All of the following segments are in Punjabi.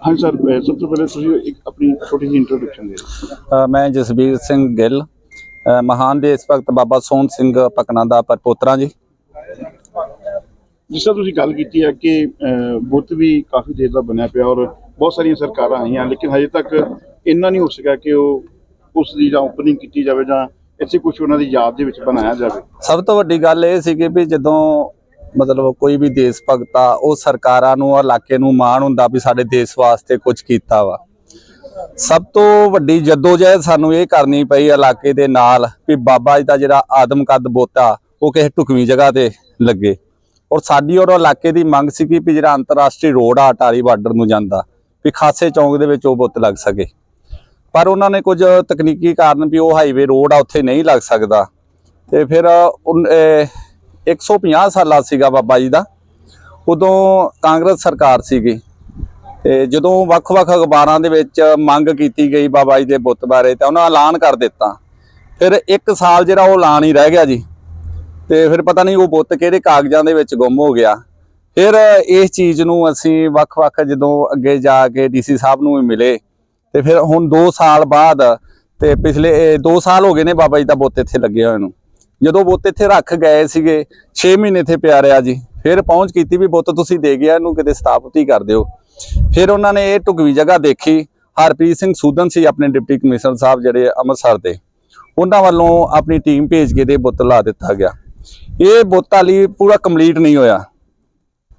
ਹਾਂ ਸਰ ਅਹ ਸਭ ਤੋਂ ਪਹਿਲੇ ਤੁਸੀਂ ਇੱਕ ਆਪਣੀ ਛੋਟੀ ਜਿਹੀ ਇੰਟਰੋਡਕਸ਼ਨ ਦੇ ਦਿਓ। ਅ, ਮੈਂ ਜਸਬੀਰ ਸਿੰਘ ਗਿੱਲ ਅ, ਮਹਾਨ ਦੇਸ਼ ਭਗਤ ਬਾਬਾ ਸੋਹਣ ਸਿੰਘ ਪਕਣਾ ਦਾ ਪਰਪੋਤਰਾ ਜੀ। ਜਿਸ ਤਰ੍ਹਾਂ ਤੁਸੀਂ ਗੱਲ ਕੀਤੀ ਹੈ ਕਿ ਅਹ, ਬੁੱਤ ਵੀ ਕਾਫੀ ਦੇਰ ਦਾ ਬਣਿਆ ਪਿਆ ਔਰ ਬਹੁਤ ਸਾਰੀਆਂ ਸਰਕਾਰਾਂ ਆਈਆਂ ਲੇਕਿਨ ਹਜੇ ਤੱਕ ਇੰਨਾ ਨਹੀਂ ਹੋ ਸਕਿਆ ਕਿ ਉਹ ਉਸ ਦੀ ਜਾਂ ਓਪਨਿੰਗ ਕੀਤੀ ਜਾਵੇ ਜਾਂ ਇੱਥੇ ਕੁਝ ਉਹਨਾਂ ਦੀ ਯਾਦ ਦੇ ਵਿੱਚ ਬਣਾਇਆ ਜਾਵੇ। ਸਭ ਤੋਂ ਵੱਡੀ ਗੱਲ ਇਹ ਸੀ ਕਿ ਵੀ ਜਦੋਂ ਮਤਲਬ ਕੋਈ ਵੀ ਦੇਸ਼ ਭਗਤ ਆ, ਉਹ ਸਰਕਾਰਾਂ ਨੂੰ ਇਲਾਕੇ ਨੂੰ ਮਾਣ ਹੁੰਦਾ ਵੀ ਸਾਡੇ ਦੇਸ਼ ਵਾਸਤੇ ਕੁਝ ਕੀਤਾ ਵਾ। ਸਭ ਤੋਂ ਵੱਡੀ ਜਦੋਜਹਿਦ ਸਾਨੂੰ ਇਹ ਕਰਨੀ ਪਈ ਇਲਾਕੇ ਦੇ ਨਾਲ ਵੀ ਬਾਬਾ ਜੀ ਦਾ ਜਿਹੜਾ ਆਦਮ ਕੱਦ ਬੋਤਾ, ਉਹ ਕਿਸੇ ਢੁਕਵੀਂ ਜਗ੍ਹਾ ਤੇ ਲੱਗੇ। ਔਰ ਸਾਡੀ ਔਰ ਇਲਾਕੇ ਦੀ ਮੰਗ ਸੀ ਕਿ ਵੀ ਜਿਹੜਾ ਅੰਤਰਰਾਸ਼ਟਰੀ ਰੋਡ ਆ, ਅਟਾਰੀ ਬਾਰਡਰ ਨੂੰ ਜਾਂਦਾ, ਵੀ ਖਾਸੇ ਚੌਂਕ ਦੇ ਵਿੱਚ ਉਹ ਬੁੱਤ ਲੱਗ ਸਕੇ। ਪਰ ਉਹਨਾਂ ਨੇ ਕੁਝ ਤਕਨੀਕੀ ਕਾਰਨ ਵੀ ਉਹ ਹਾਈਵੇ ਰੋਡ ਆ, ਉੱਥੇ ਨਹੀਂ ਲੱਗ ਸਕਦਾ। ਤੇ ਫਿਰ 150 ਸਾਲਾ ਸੀਗਾ ਬਾਬਾ ਜੀ ਦਾ। ਉਦੋਂ ਕਾਂਗਰਸ ਸਰਕਾਰ ਸੀਗੀ। ਤੇ ਜਦੋਂ ਵੱਖ-ਵੱਖ ਅਖਬਾਰਾਂ ਦੇ ਵਿੱਚ ਮੰਗ ਕੀਤੀ ਗਈ ਬਾਬਾ ਜੀ ਦੇ ਬੁੱਤ ਬਾਰੇ, ਤਾਂ ਉਹਨਾਂ ਐਲਾਨ ਕਰ ਦਿੱਤਾ। ਫਿਰ ਇੱਕ ਸਾਲ ਜਿਹੜਾ ਉਹ ਐਲਾਨ ਹੀ ਰਹਿ ਗਿਆ ਜੀ। ਤੇ ਫਿਰ ਪਤਾ ਨਹੀਂ ਉਹ ਬੁੱਤ ਕਿਹੜੇ ਕਾਗਜ਼ਾਂ ਦੇ ਵਿੱਚ ਗੁੰਮ ਹੋ ਗਿਆ। ਫਿਰ ਇਸ ਚੀਜ਼ ਨੂੰ ਅਸੀਂ ਵੱਖ-ਵੱਖ ਜਦੋਂ ਅੱਗੇ ਜਾ ਕੇ ਡੀਸੀ ਸਾਹਿਬ ਨੂੰ ਵੀ ਮਿਲੇ, ਤੇ ਫਿਰ ਹੁਣ 2 ਸਾਲ ਬਾਅਦ, ਤੇ ਪਿਛਲੇ 2 ਸਾਲ ਹੋ ਗਏ ਨੇ ਬਾਬਾ ਜੀ ਦਾ ਬੁੱਤ ਇੱਥੇ ਲੱਗੇ ਹੋਏ ਨੂੰ। ਜਦੋਂ ਬੁੱਤ ਇੱਥੇ ਰੱਖ ਗਏ ਸੀਗੇ 6 ਮਹੀਨੇ ਇੱਥੇ ਪਿਆ ਰਿਹਾ ਜੀ। ਫਿਰ ਪਹੁੰਚ ਕੀਤੀ ਵੀ ਬੁੱਤ ਤੁਸੀਂ ਦੇ ਗਿਆ, ਇਹਨੂੰ ਕਿਤੇ ਸਥਾਪਿਤ ਹੀ ਕਰ ਦਿਓ। ਫਿਰ ਉਹਨਾਂ ਨੇ ਇਹ ਢੁਕਵੀਂ ਜਗ੍ਹਾ ਦੇਖੀ। ਹਰਪ੍ਰੀਤ ਸਿੰਘ ਸੂਦਨ ਸੀ ਆਪਣੇ ਡਿਪਟੀ ਕਮਿਸ਼ਨਰ ਸਾਹਿਬ ਜਿਹੜੇ ਅੰਮ੍ਰਿਤਸਰ ਦੇ। ਉਹਨਾਂ ਵੱਲੋਂ ਆਪਣੀ ਟੀਮ ਭੇਜ ਕੇ ਤੇ ਬੁੱਤ ਲਾ ਦਿੱਤਾ ਗਿਆ। ਇਹ ਬੁੱਤ ਹਾਲੀ ਪੂਰਾ ਕੰਪਲੀਟ ਨਹੀਂ ਹੋਇਆ।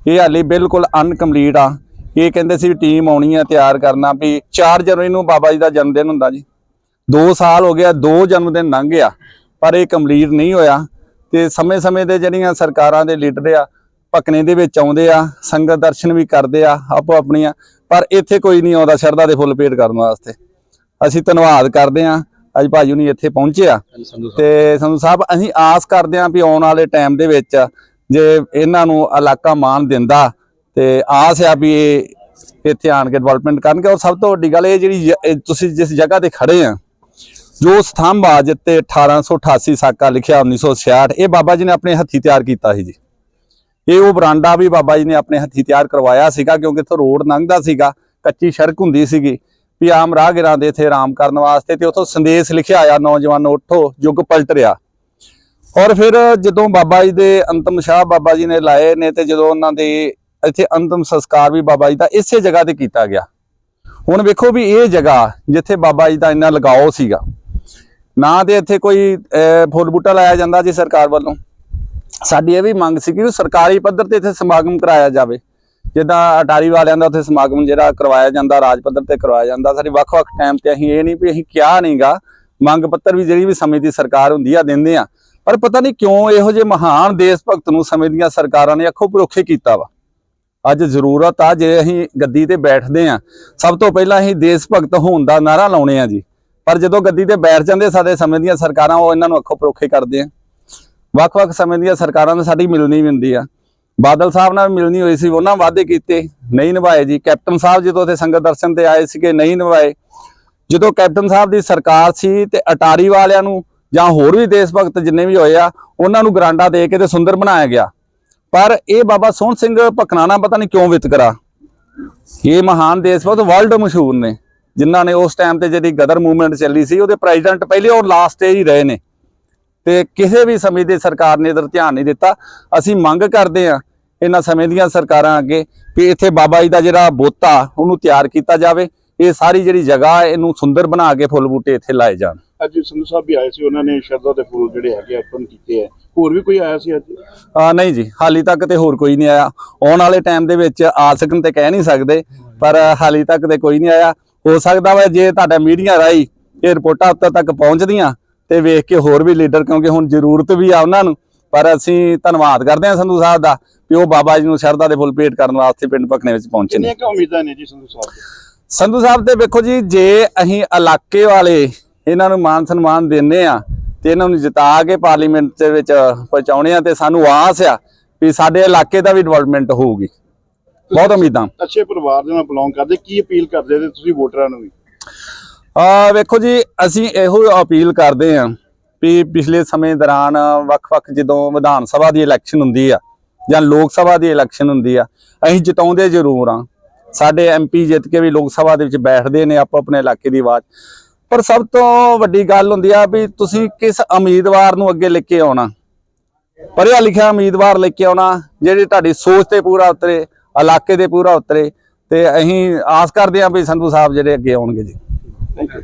ਇਹ ਹਾਲੇ ਬਿਲਕੁਲ ਅਨਕੰਪਲੀਟ ਆ। ਇਹ ਕਹਿੰਦੇ ਸੀ ਟੀਮ ਆਉਣੀ ਆ, ਤਿਆਰ ਕਰਨਾ ਵੀ 4 ਜਨਵਰੀ ਨੂੰ ਬਾਬਾ ਜੀ ਦਾ ਜਨਮ ਦਿਨ ਹੁੰਦਾ ਜੀ। 2 ਸਾਲ ਹੋ ਗਿਆ, ਦੋ ਜਨਮ ਦਿਨ ਲੰਘ ਗਿਆ। ਪਰ ਇਹ ਕੰਪਲੀਟ ਨਹੀਂ ਹੋਇਆ ਤੇ ਸਮੇਂ-ਸਮੇਂ ਦੇ ਜਿਹੜੀਆਂ ਸਰਕਾਰਾਂ ਦੇ ਲੀਡਰ ਆ ਭਕਨੇ ਦੇ ਵਿੱਚ ਆਉਂਦੇ ਆ ਸੰਗਤ ਦਰਸ਼ਨ ਵੀ ਕਰਦੇ ਆ ਆਪੋ ਆਪਣੀਆਂ ਪਰ ਇੱਥੇ ਕੋਈ ਨਹੀਂ ਆਉਂਦਾ ਸ਼ਰਧਾ ਦੇ ਫੁੱਲ ਭੇਟ ਕਰਨ ਵਾਸਤੇ। ਅਸੀਂ ਧੰਨਵਾਦ ਕਰਦੇ ਆ ਅੱਜ ਭਾਜੀ ਹੁਣੀ ਇੱਥੇ ਪਹੁੰਚੇ ਆ। ਤੇ ਸੰਧੂ ਸਾਹਿਬ ਅਸੀਂ ਆਸ ਕਰਦੇ ਆ ਵੀ ਆਉਣ ਵਾਲੇ ਟਾਈਮ ਦੇ ਵਿੱਚ ਜੇ ਇਹਨਾਂ ਨੂੰ ਇਲਾਕਾ ਮਾਨ ਦਿੰਦਾ ਤੇ ਆਸ ਆ ਵੀ ਇਹ ਇੱਥੇ ਆਣ ਕੇ ਡਿਵੈਲਪਮੈਂਟ ਕਰਨਗੇ। ਔਰ ਸਭ ਤੋਂ ਵੱਡੀ ਗੱਲ ਇਹ ਜਿਹੜੀ ਤੁਸੀਂ ਜਿਸ ਜਗ੍ਹਾ ਤੇ ਖੜੇ ਆ ਜੋ ਸਥੰਭ ਆ ਜਿੱਤੇ 1888 ਸਾਕਾ ਲਿਖਿਆ 1966 ਇਹ ਬਾਬਾ ਜੀ ਨੇ ਆਪਣੇ ਹੱਥੀ ਤਿਆਰ ਕੀਤਾ ਸੀ ਜੀ। ਇਹ ਉਹ ਬਰਾਂਡਾ ਵੀ ਬਾਬਾ ਜੀ ਨੇ ਆਪਣੇ ਹੱਥੀ ਤਿਆਰ ਕਰਵਾਇਆ ਸੀਗਾ, ਕਿਉਂਕਿ ਇੱਥੋਂ ਰੋਡ ਲੰਘਦਾ ਸੀਗਾ, ਕੱਚੀ ਸੜਕ ਹੁੰਦੀ ਸੀਗੀ। ਵੀ ਆਮ ਰਾਹਗੀਰਾਂ ਦੇ ਇੱਥੇ ਆਰਾਮ ਕਰਨ ਵਾਸਤੇ ਤੇ ਉੱਥੋਂ ਸੰਦੇਸ਼ ਲਿਖਿਆ ਆਇਆ, ਨੌਜਵਾਨੋ ਉੱਠੋ, ਯੁੱਗ ਪਲਟ ਰਿਹਾ। ਔਰ ਫਿਰ ਜਦੋਂ ਬਾਬਾ ਜੀ ਦੇ ਅੰਤਮ ਸ਼ਾਹ ਬਾਬਾ ਜੀ ਨੇ ਲਾਏ ਨੇ ਤੇ ਜਦੋਂ ਉਹਨਾਂ ਦੇ ਇੱਥੇ ਅੰਤਮ ਸੰਸਕਾਰ ਵੀ ਬਾਬਾ ਜੀ ਦਾ ਇਸੇ ਜਗ੍ਹਾ ਤੇ ਕੀਤਾ ਗਿਆ। ਹੁਣ ਵੇਖੋ ਵੀ ਇਹ ਜਗ੍ਹਾ ਜਿੱਥੇ ਬਾਬਾ ਜੀ ਦਾ ਇੰਨਾ ਲਗਾਓ ਸੀਗਾ ਨਾ ਤੇ ਇੱਥੇ ਕੋਈ ਅਹ, ਫੁੱਲ ਬੂਟਾ ਲਾਇਆ ਜਾਂਦਾ ਜੀ ਸਰਕਾਰ ਵੱਲੋਂ। ਸਾਡੀ ਇਹ ਵੀ ਮੰਗ ਸੀ ਕਿ ਸਰਕਾਰੀ ਪੱਧਰ ਤੇ ਇੱਥੇ ਸਮਾਗਮ ਕਰਾਇਆ ਜਾਵੇ। ਜਿੱਦਾਂ ਅਟਾਰੀ ਵਾਲਿਆਂ ਦਾ ਉੱਥੇ ਸਮਾਗਮ ਜਿਹੜਾ ਕਰਵਾਇਆ ਜਾਂਦਾ ਰਾਜ ਪੱਧਰ ਤੇ ਕਰਵਾਇਆ ਜਾਂਦਾ। ਸਾਡੀ ਵੱਖ-ਵੱਖ ਟਾਈਮ ਤੇ ਅਸੀਂ ਇਹ ਨਹੀਂ ਵੀ ਅਸੀਂ ਕਿਹਾ ਨਹੀਂਗਾ ਮੰਗ ਪੱਤਰ ਵੀ ਜਿਹੜੀ ਵੀ ਸਮੇਂ ਦੀ ਸਰਕਾਰ ਹੁੰਦੀ ਆ ਦਿੰਦੇ ਆ। ਪਰ ਪਤਾ ਨਹੀਂ ਕਿਉਂ ਇਹੋ ਜਿਹੇ ਮਹਾਨ ਦੇਸ਼ ਭਗਤ ਨੂੰ ਸਮੇਂ ਦੀਆਂ ਸਰਕਾਰਾਂ ਨੇ ਅੱਖੋਂ ਪਰੋਖੇ ਕੀਤਾ ਵਾ। ਅੱਜ ਜ਼ਰੂਰਤ ਆ ਜੇ ਅਸੀਂ ਗੱਦੀ ਤੇ ਬੈਠਦੇ ਆ ਸਭ ਤੋਂ ਪਹਿਲਾਂ ਅਸੀਂ ਦੇਸ਼ ਭਗਤ ਹੋਣ ਦਾ ਨਾਰਾ ਲਾਉਣੇ ਆ ਜੀ। ਪਰ ਜਦੋਂ ਗੱਦੀ ਤੇ ਬੈਠ ਜਾਂਦੇ ਸਾਡੇ ਸਮੇਂ ਦੀਆਂ ਸਰਕਾਰਾਂ, ਉਹ ਇਹਨਾਂ ਨੂੰ ਅੱਖੋਂ ਪਰੋਖੇ ਕਰਦੇ ਆ। ਵੱਖ-ਵੱਖ ਸਮੇਂ ਦੀਆਂ ਸਰਕਾਰਾਂ ਨਾਲ ਸਾਡੀ ਮਿਲਣੀ ਵੀ ਹੁੰਦੀ ਆ। ਬਾਦਲ ਸਾਹਿਬ ਨਾਲ ਮਿਲਣੀ ਹੋਈ ਸੀ, ਉਹਨਾਂ ਵਾਅਦੇ ਕੀਤੇ, ਨਹੀਂ ਨਿਭਾਏ ਜੀ। ਕੈਪਟਨ ਸਾਹਿਬ ਜਦੋਂ ਉੱਥੇ ਸੰਗਤ ਦਰਸ਼ਨ ਤੇ ਆਏ ਸੀਗੇ, ਨਹੀਂ ਨਿਭਾਏ। ਜਦੋਂ ਕੈਪਟਨ ਸਾਹਿਬ ਦੀ ਸਰਕਾਰ ਸੀ ਤੇ ਅਟਾਰੀ ਵਾਲਿਆਂ ਨੂੰ ਜਾਂ ਹੋਰ ਵੀ ਦੇਸ਼ ਭਗਤ ਜਿੰਨੇ ਵੀ ਹੋਏ ਆ, ਉਹਨਾਂ ਨੂੰ ਗਰਾਂਡਾ ਦੇ ਕੇ ਤੇ ਸੁੰਦਰ ਬਣਾਇਆ ਗਿਆ। ਪਰ ਇਹ ਬਾਬਾ ਸੋਹਣ ਸਿੰਘ ਭਕਨਾਣਾ ਪਤਾ ਨਹੀਂ ਕਿਉਂ ਵਿਤਕਰਾ। ਇਹ ਮਹਾਨ ਦੇਸ਼ ਭਗਤ ਵਰਲਡ ਮਸ਼ਹੂਰ ਨੇ। ਜਿਨ੍ਹਾਂ ਨੇ ਉਸ ਟਾਈਮ ਤੇ ਜਿਹੜੀ ਗਦਰ ਮੂਵਮੈਂਟ ਚੱਲੀ ਸੀ ਉਹਦੇ ਪ੍ਰੈਜ਼ੀਡੈਂਟ ਪਹਿਲੇ ਔਰ ਲਾਸਟ ਤੇ ਹੀ ਰਹੇ ਨੇ। ਤੇ ਕਿਸੇ ਵੀ ਸਮੇਂ ਦੀ ਸਰਕਾਰ ਨੇ ਇਧਰ ਧਿਆਨ ਨਹੀਂ ਦਿੱਤਾ। ਅਸੀਂ ਮੰਗ ਕਰਦੇ ਆ ਇਹਨਾਂ ਸਮੇਂ ਦੀਆਂ ਸਰਕਾਰਾਂ ਅੱਗੇ ਕਿ ਇੱਥੇ ਬਾਬਾ ਜੀ ਦਾ ਜਿਹੜਾ ਬੋਤਾ ਉਹਨੂੰ ਤਿਆਰ ਕੀਤਾ ਜਾਵੇ। ਇਹ ਸਾਰੀ ਜਿਹੜੀ ਜਗ੍ਹਾ ਇਹਨੂੰ ਸੁੰਦਰ ਬਣਾ ਕੇ ਫੁੱਲ ਬੂਟੇ ਇੱਥੇ ਲਾਏ ਜਾਣ। ਅੱਜ ਸੰਧੂ ਸਾਹਿਬ ਵੀ ਆਏ ਸੀ ਉਹਨਾਂ ਨੇ ਸ਼ਰਧਾ ਦੇ ਫੁੱਲ ਜਿਹੜੇ ਹੈਗੇ ਅਰਪਣ ਕੀਤੇ ਆ। ਹੋਰ ਵੀ ਕੋਈ ਆਇਆ ਸੀ ਅੱਜ? ਆ ਨਹੀਂ ਜੀ ਹਾਲੀ ਤੱਕ ਤੇ ਹੋਰ ਕੋਈ ਨਹੀਂ ਆਇਆ। ਆਉਣ ਵਾਲੇ ਟਾਈਮ ਦੇ ਵਿੱਚ ਆ ਸਕਣ ਤੇ ਕਹਿ ਨਹੀਂ ਸਕਦੇ ਪਰ ਹਾਲੀ ਤੱਕ ਤੇ ਕੋਈ ਨਹੀਂ ਆਇਆ। ਹੋ ਸਕਦਾ ਵਾ ਜੇ ਤੁਹਾਡਾ ਮੀਡੀਆ ਰਾਈ ਇਹ ਰਿਪੋਰਟਾਂ ਉੱਤੇ ਤੱਕ ਪਹੁੰਚਦੀਆਂ ਤੇ ਵੇਖ ਕੇ ਹੋਰ ਵੀ ਲੀਡਰ ਕਿਉਂਕਿ ਹੁਣ ਜ਼ਰੂਰਤ ਵੀ ਆ ਉਹਨਾਂ ਨੂੰ ਪਰ ਅਸੀਂ ਧੰਨਵਾਦ ਕਰਦੇ ਹਾਂ ਸੰਧੂ ਸਾਹਿਬ ਦਾ ਕਿ ਉਹ ਬਾਬਾ ਜੀ ਨੂੰ ਸ਼ਰਧਾ ਦੇ ਫੁੱਲ ਭੇਟ ਕਰਨ ਵਾਸਤੇ ਪਿੰਡ ਭਕਨੇ ਵਿੱਚ ਪਹੁੰਚੇ ਨੇ ਕਿੰਨੀਆਂ ਉਮੀਦਾਂ ਨੇ ਜੀ ਸੰਧੂ ਸਾਹਿਬ? ਸੰਧੂ ਸਾਹਿਬ ਤੇ ਵੇਖੋ ਜੀ ਜੇ ਅਸੀਂ ਇਲਾਕੇ ਵਾਲੇ ਇਹਨਾਂ ਨੂੰ ਮਾਨ ਸਨਮਾਨ ਦਿੰਨੇ ਆ ਤੇ ਇਹਨਾਂ ਨੂੰ ਜਿਤਾ ਕੇ ਪਾਰਲੀਮੈਂਟ ਦੇ ਵਿੱਚ ਪਹੁੰਚਾਉਣੇ ਆ ਤੇ ਸਾਨੂੰ ਆਸ ਆ ਵੀ ਸਾਡੇ ਇਲਾਕੇ ਦਾ ਵੀ ਡਿਵੈਲਪਮੈਂਟ ਹੋਊਗੀ ਬਹੁਤ ਉਮੀਦਾਂ ਅੱਛੇ ਪਰਿਵਾਰ ਦੇ ਨਾਲ ਬਿਲੋਂਗ ਕਰਦੇ ਕੀ ਅਪੀਲ ਕਰਦੇ ਤੇ ਤੁਸੀਂ ਵੋਟਰਾਂ ਨੂੰ ਵੀ? ਆ ਵੇਖੋ ਜੀ ਅਸੀਂ ਇਹੋ ਅਪੀਲ ਕਰਦੇ ਆਂ ਵੀ ਪਿਛਲੇ ਸਮੇਂ ਦੌਰਾਨ ਵੱਖ-ਵੱਖ ਜਦੋਂ ਵਿਧਾਨ ਸਭਾ ਦੀ ਇਲੈਕਸ਼ਨ ਹੁੰਦੀ ਆ ਜਾਂ ਲੋਕ ਸਭਾ ਦੀ ਇਲੈਕਸ਼ਨ ਹੁੰਦੀ ਆ ਅਸੀਂ ਜਿਤਾਉਂਦੇ ਜ਼ਰੂਰ ਆ। ਸਾਡੇ ਐਮਪੀ ਜਿੱਤ ਕੇ ਵੀ ਲੋਕ ਸਭਾ ਦੇ ਵਿੱਚ ਬੈਠਦੇ ਨੇ ਆਪੋ ਆਪਣੇ ਇਲਾਕੇ ਦੀ ਆਵਾਜ਼। ਪਰ ਸਭ ਤੋਂ ਵੱਡੀ ਗੱਲ ਹੁੰਦੀ ਆ ਵੀ ਤੁਸੀਂ ਕਿਸ ਉਮੀਦਵਾਰ ਨੂੰ ਅੱਗੇ ਲੈ ਕੇ ਆਉਣਾ? ਪੜਿਆ ਲਿਖਿਆ ਉਮੀਦਵਾਰ ਲੈ ਕੇ ਆਉਣਾ ਜਿਹੜੇ ਤੁਹਾਡੀ ਸੋਚ ਤੇ ਪੂਰਾ ਉਤਰੇ ਇਲਾਕੇ ਦੇ ਪੂਰਾ ਉਤਰੇ ਤੇ ਅਸੀਂ ਆਸ ਕਰਦੇ ਹਾਂ ਵੀ ਸੰਧੂ ਸਾਹਿਬ ਜਿਹੜੇ ਅੱਗੇ ਆਉਣਗੇ ਜੀ। Thank you.